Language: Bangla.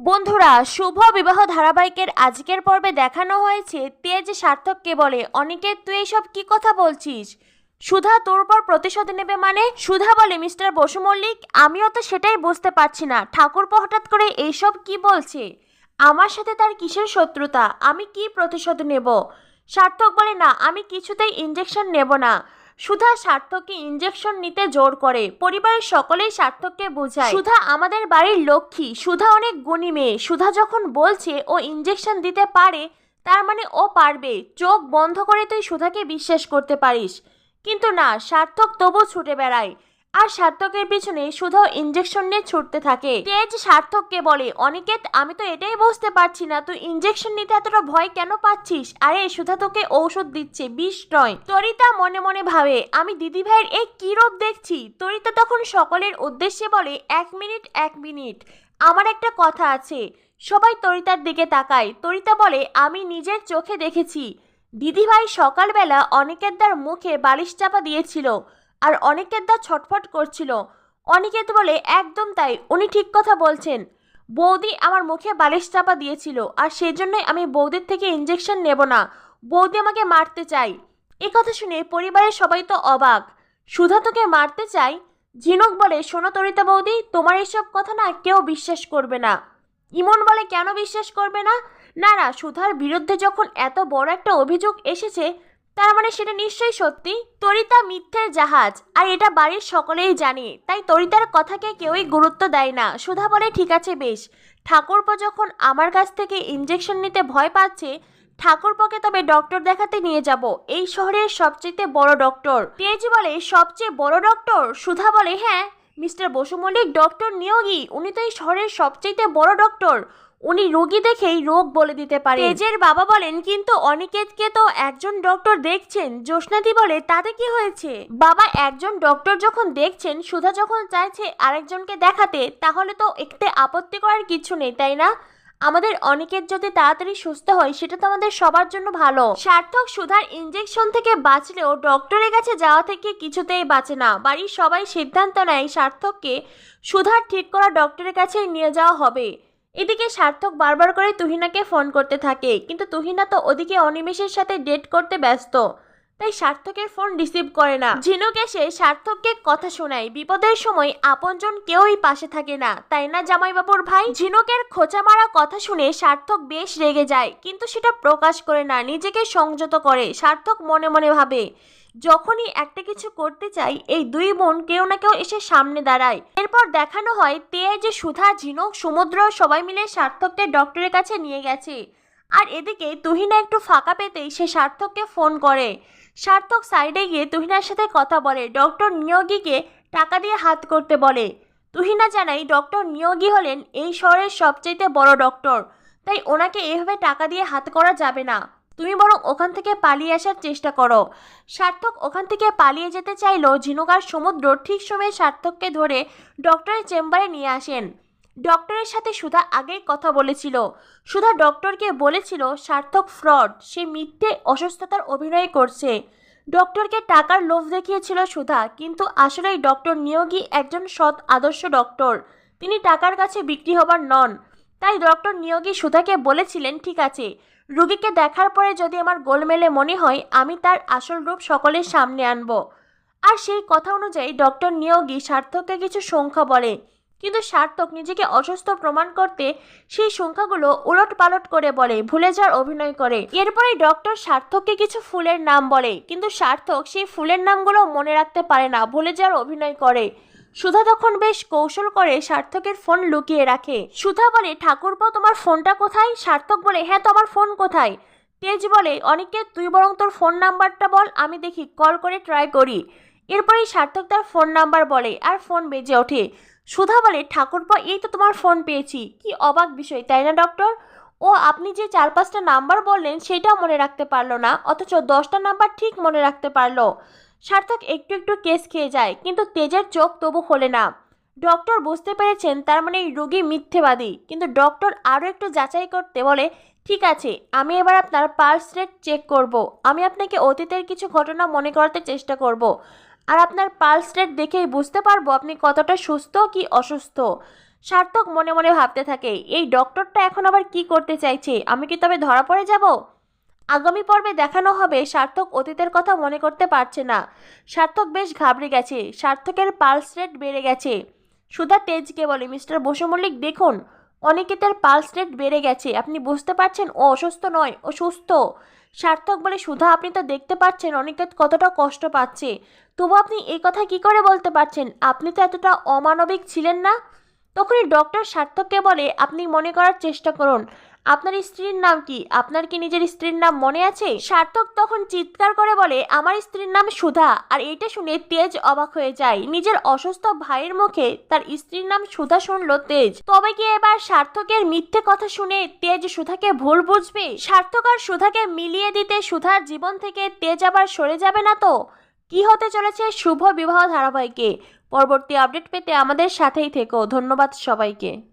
বন্ধুরা, শুভ বিবাহ ধারাবাহিকের আজকের পর্বে দেখানো হয়েছে তেজ সার্থককে বলে। অনিকেত তুই এইসব কি কথা বলছিস? সুধা তোর পর প্রতিশোধ নেবে মানে? সুধা বলে, মিস্টার বসু মল্লিক, আমিও তো সেটাই বুঝতে পারছি না। ঠাকুরপো হঠাৎ করে এইসব কি বলছে? আমার সাথে তার কিসের শত্রুতা? আমি কি প্রতিশোধ নেব? সার্থক বলে, না, আমি কিছুতেই ইঞ্জেকশন নেব না। সুধা সার্থককে ইঞ্জেকশন নিতে জোর করে। পরিবারের সকলেই সার্থককে বোঝায়। সুধা আমাদের বাড়ির লক্ষ্মী। সুধা অনেক গুণী মেয়ে। সুধা যখন বলছে ও ইঞ্জেকশন দিতে পারে, তার মানে ও পারবে। চোখ বন্ধ করে তুই সুধাকে বিশ্বাস করতে পারিস। কিন্তু না, সার্থক তবু ছুটে বেড়ায়। আর সার্থকের পিছনে সুধাও ইঞ্জেকশন নিয়ে ছুটতে থাকে। তেজ সার্থককে বলে? অনিকেত, আমি তো এটাই বুঝতে পারছি না, তুই ইঞ্জেকশন নিতে এতটা ভয় কেন পাচ্ছিস? আরে, সুধা তোকে ঔষধ দিচ্ছে, বিষ নয়। তরিতা মনে মনে ভাবে, আমি দিদি ভাইয়ের এই কি রূপ দেখছি? তরিতা তখন সকলের উদ্দেশ্যে বলে, এক মিনিট এক মিনিট। আমার একটা কথা আছে। সবাই তরিতার দিকে তাকায়। তরিতা বলে, আমি নিজের চোখে দেখেছি। দিদিভাই সকালবেলা অনিকেতদার মুখে বালিশ চাপা দিয়েছিল। আর অনিকেতদা ছটফট করছিল। অনিকেত বলে, একদম তাই, উনি ঠিক কথা বলছেন। বৌদি আমার মুখে বালিশ চাপা দিয়েছিল, আর সেজন্যই আমি বৌদির থেকে ইঞ্জেকশন নেব না। বৌদি আমাকে মারতে চাই। এ কথা শুনে পরিবারের সবাই তো অবাক। সুধা তোকে মারতে চাই? ঝিনুক বলে, শোনো তরিতা বৌদি, তোমার এসব কথা না কেউ বিশ্বাস করবে না। ইমন বলে, কেন বিশ্বাস করবে না? না না, সুধার বিরুদ্ধে যখন এত বড় একটা অভিযোগ এসেছে তার মানে সেটা নিশ্চয়ই সত্যি। তরিতা মিথ্যের জাহাজ, আর এটা বাড়ির সকলেই জানে। তাই তরিতার কথাকে কেউই গুরুত্ব দেয় না। সুধা বলে, ঠিক আছে, বেশ। ঠাকুরপো যখন আমার কাছ থেকে ইঞ্জেকশন নিতে ভয় পাচ্ছে, ঠাকুরপোকে তবে ডক্টর দেখাতে নিয়ে যাব। এই শহরের সবচেয়ে বড় ডক্টর তেজ বলে, সবচেয়ে বড় ডক্টর সুধা বলে হ্যাঁ মিস্টার বসু মল্লিক ডক্টর নিয়োগী। উনি তো এই শহরের সবচেয়ে বড় ডক্টর উনি রোগী দেখেই রোগ বলে দিতে পারে তেজের বাবা বলেন কিন্তু অনিকেতকে তো একজন ডক্টর দেখছেন। জ্যোৎস্নাদি বলে তাতে কি হয়েছে? বাবা একজন ডক্টর যখন দেখছেন সুধা যখন চাইছে আরেকজনকে দেখাতে তাহলে তো একটু আপত্তি করার কিছু নেই তাই না? আমাদের অনেকের যদি তাড়াতাড়ি সুস্থ হয় সেটা তো আমাদের সবার জন্য ভালো। সার্থক সুধার ইঞ্জেকশন থেকে বাঁচলেও ডক্টরের কাছে যাওয়া থেকে কিছুতেই বাঁচে না। বাড়ির সবাই সিদ্ধান্ত নেয় সার্থককে সুধার ঠিক করা ডক্টরের কাছেই নিয়ে যাওয়া হবে। এদিকে সার্থক বারবার করে তুহিনাকে ফোন করতে থাকে, কিন্তু তুহিনা তো ওদিকে অনিমেষের সাথে ডেট করতে ব্যস্ত। তাই সার্থকের ফোন রিসিভ করে না। ঝিনুক এসে সার্থককে কথা শোনায়, বিপদের সময় আপনজন কেউই পাশে থাকে না। তাই না, জামাইবাবুর ভাই? ঝিনুকের খোঁচা মারা কথা শুনে সার্থক বেশ রেগে যায়, কিন্তু সেটা প্রকাশ করে না, নিজেকে সংযত করে। সার্থক মনে মনে ভাবে, যখনই একটা কিছু করতে চাই, এই দুই বোন কেউ না কেউ এসে সামনে দাঁড়ায়। এরপর দেখানো হয় তে যে সুধা, ঝিনুক সমুদ্র সবাই মিলে সার্থককে ডক্টরের কাছে নিয়ে গেছে। আর এদিকে তুহিনা একটু ফাঁকা পেতেই সে সার্থককে ফোন করে সার্থক সাইডে গিয়ে তুহিনার সাথে কথা বলে। ডক্টর নিয়োগীকে টাকা দিয়ে হাত করতে বলে। তুহিনা জানাই ডক্টর নিয়োগী হলেন এই শহরের সবচেয়ে বড় ডক্টর। তাই ওনাকে এভাবে টাকা দিয়ে হাত করা যাবে না। তুমি বরং ওখান থেকে পালিয়ে আসার চেষ্টা করো। সার্থক ওখান থেকে পালিয়ে যেতে চাইলেও ঝিনুকার সমুদ্র ঠিক সময়ে সার্থককে ধরে ডক্টরের চেম্বারে নিয়ে আসেন। ডক্টরের সাথে সুধা আগেই কথা বলেছিল। সুধা ডক্টরকে বলেছিল, সার্থক ফ্রড, সে মিথ্যে অসুস্থতার অভিনয় করছে। ডক্টরকে টাকার লোভ দেখিয়েছিল সুধা, কিন্তু আসলেই ডক্টর নিয়োগী একজন সৎ আদর্শ ডক্টর। তিনি টাকার কাছে বিক্রি হবার নন। তাই ডক্টর নিয়োগী সুধাকে বলেছিলেন, ঠিক আছে, রুগীকে দেখার পরে যদি আমার গোলমেলে মনে হয়, আমি তার আসল রূপ সকলের সামনে আনব। আর সেই কথা অনুযায়ী ডক্টর নিয়োগী সার্থককে কিছু সংখ্যা বলে। কিন্তু সার্থক নিজেকে অসুস্থ প্রমাণ করতে সেই সংখ্যাগুলো উলট পালট করে বলে, ভুলে যাওয়ার অভিনয় করে। এরপরে ডক্টর সার্থককে কিছু ফুলের নাম বলে, কিন্তু সার্থক সেই ফুলের নামগুলো মনে রাখতে পারে না, ভুলে যাওয়ার অভিনয় করে। সুধা তখন বেশ কৌশল করে সার্থকের ফোন লুকিয়ে রাখে। সুধা বলে, ঠাকুরপো, তোমার ফোনটা কোথায়? সার্থক বলে হ্যাঁ তোমার ফোন কোথায়? তেজ বলে, অনেকে, তুই বরং তোর ফোন নাম্বারটা বল, আমি দেখি, কল করে ট্রাই করি। এরপরেই সার্থক তার ফোন নাম্বার বলে, আর ফোন বেজে ওঠে। সুধা বলে, ঠাকুরপো, এই তো তোমার ফোন পেয়েছি। কি অবাক বিষয়, তাই না ডক্টর ও, আপনি যে চার পাঁচটা নাম্বার বললেন, সেটাও মনে রাখতে পারল না, অথচ দশটা নাম্বার ঠিক মনে রাখতে পারল। সার্থক একটু একটু কেস খেয়ে যায়, কিন্তু তেজের চোখ তবু খোলে না। ডক্টর বুঝতে পেরেছেন, তার মানে এই রোগী মিথ্যেবাদী। কিন্তু ডক্টর আরও একটু যাচাই করতে বলে, ঠিক আছে, আমি এবার আপনার পালস রেট চেক করব। আমি আপনাকে অতীতের কিছু ঘটনা মনে করাতে চেষ্টা করব। আর আপনার পালস রেট দেখেই বুঝতে পারব আপনি কতটা সুস্থ কি অসুস্থ। সার্থক মনে মনে ভাবতে থাকে, এই ডক্টরটা এখন আবার কি করতে চাইছে? আমি কি তবে ধরা পড়ে যাব? আগামী পর্বে দেখানো হবে, সার্থক অতীতের কথা মনে করতে পারছে না। সার্থক বেশ ঘাবড়ে গেছে, সার্থকের পালস রেট বেড়ে গেছে। সুধা তেজকে বলে, মিস্টার বসু মল্লিক, দেখুন অনিকেতের পালস রেট বেড়ে গেছে। আপনি বুঝতে পারছেন, ও অসুস্থ নয়, ও সুস্থ। সার্থক বলে সুধা, আপনি তো দেখতে পাচ্ছেন অনিকেত কতটা কষ্ট পাচ্ছে। তবু আপনি এই কথা কি করে বলতে পারছেন? আপনি তো এতটা অমানবিক ছিলেন না? তখনই ডক্টর সার্থককে বলে, আপনি মনে করার চেষ্টা করুন। আপনার স্ত্রীর নাম কি? আপনার কি নিজের স্ত্রীর নাম মনে আছে? সার্থক তখন চিৎকার করে বলে, আমার স্ত্রীর নাম সুধা। আর এটা শুনে তেজ অবাক হয়ে যায়। নিজের অসুস্থ ভাইয়ের মুখে তার স্ত্রীর নাম সুধা শুনলো তেজ। তবে কি এবার সার্থকের মিথ্যে কথা শুনে তেজ সুধাকে ভুল বুঝবে? সার্থক আর সুধাকে মিলিয়ে দিতে সুধার জীবন থেকে তেজ আবার সরে যাবে না তো? কি হতে চলেছে শুভ বিবাহ ধারাবাহিকে? পরবর্তী আপডেট পেতে আমাদের সাথেই থেকো। ধন্যবাদ সবাইকে।